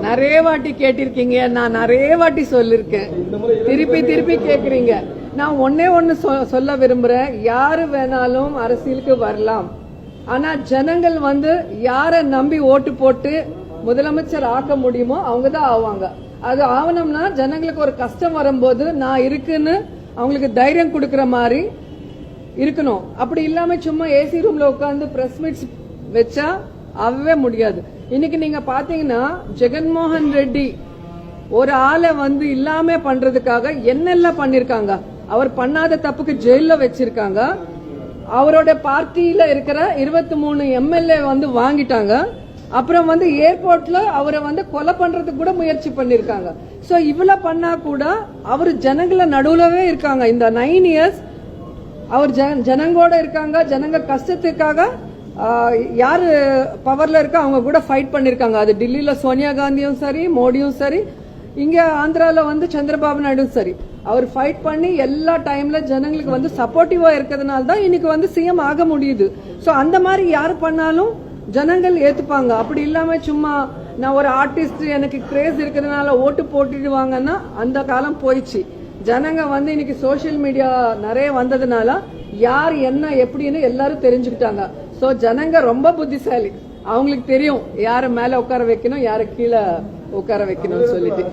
நிறைய வாட்டி கேட்டிருக்கீங்க நான் நிறைய வாட்டி சொல்லிருக்கேன். திருப்பி திருப்பி கேக்குறீங்க. நான் ஒன்னே ஒன்னு சொ- சொல்ல விரும்புறேன். யாரு வேணாலும் அரசியலுக்கு வரலாம். ஆனா ஜனங்கள் வந்து யாரை நம்பி ஓட்டு போட்டு முதலமைச்சர் ஆக்க முடியுமோ அவங்க தான் ஆவாங்க. அது ஆவணும்னா ஜனங்களுக்கு ஒரு கஷ்டம் வரும்போது நான் இருக்குன்னு அவங்களுக்கு தைரியம் கொடுக்கற மாதிரி இருக்கணும். அப்படி இல்லாம சும்மா ஏசி ரூம்ல உட்காந்து பிரஸ் மீட்ஸ் வச்சா ஆகவே முடியாது. இன்னைக்கு நீங்க பாத்தீங்கன்னா ஜெகன்மோகன் ரெட்டி ஒரு ஆளை வந்து இல்லாம பண்றதுக்காக என்னெல்லாம் பண்ணிருக்காங்க? அவர் பண்ணாத தப்புக்கு ஜெயில வச்சிருக்காங்க. அவரோட பார்ட்டியில இருக்கிற இருபத்தி மூணு எம்எல்ஏ வந்து வாங்கிட்டாங்க. அப்புறம் வந்து ஏர்போர்ட்ல அவரை வந்து கொலை பண்றதுக்கு கூட முயற்சி பண்ணிருக்காங்க. சோ இவ்வளவு பண்ணா கூட அவர் ஜனங்கள நடுவுலவே இருக்காங்க. இந்த நைன் இயர்ஸ் அவர் ஜன- ஜனங்களோட இருக்காங்க ஜனங்க கஷ்டத்துக்காக யார் யாரு பவர்ல இருக்கா அவங்க கூட ஃபைட் பண்ணிருக்காங்க. அது டெல்லியில சோனியா காந்தியும் சரி மோடியும் சரி இங்க ஆந்திரால வந்து சந்திரபாபு நாயுடும் சரி. அவர் ஃபைட் பண்ணி எல்லா டைம்ல ஜனங்களுக்கு வந்து சப்போர்ட்டிவா இருக்கிறதுனால தான் இன்னைக்கு வந்து சிஎம் ஆக முடியுது. ஸோ அந்த மாதிரி யார் பண்ணாலும் ஜனங்கள் ஏத்துப்பாங்க. அப்படி இல்லாம சும்மா நான் ஒரு ஆர்டிஸ்ட் எனக்கு கிரேஸ் இருக்கிறதுனால ஓட்டு போட்டுடுவாங்கன்னா அந்த காலம் போயிடுச்சு. ஜனங்க வந்து இன்னைக்கு சோஷியல் மீடியா நிறைய வந்ததுனால யார் என்ன எப்படின்னு எல்லாரும் தெரிஞ்சுக்கிட்டாங்க. சோ ஜனங்க ரொம்ப புத்திசாலி. அவங்களுக்கு தெரியும் யார மேல உட்கார வைக்கணும் யார கீழே உட்கார வைக்கணும்னு சொல்லிட்டு.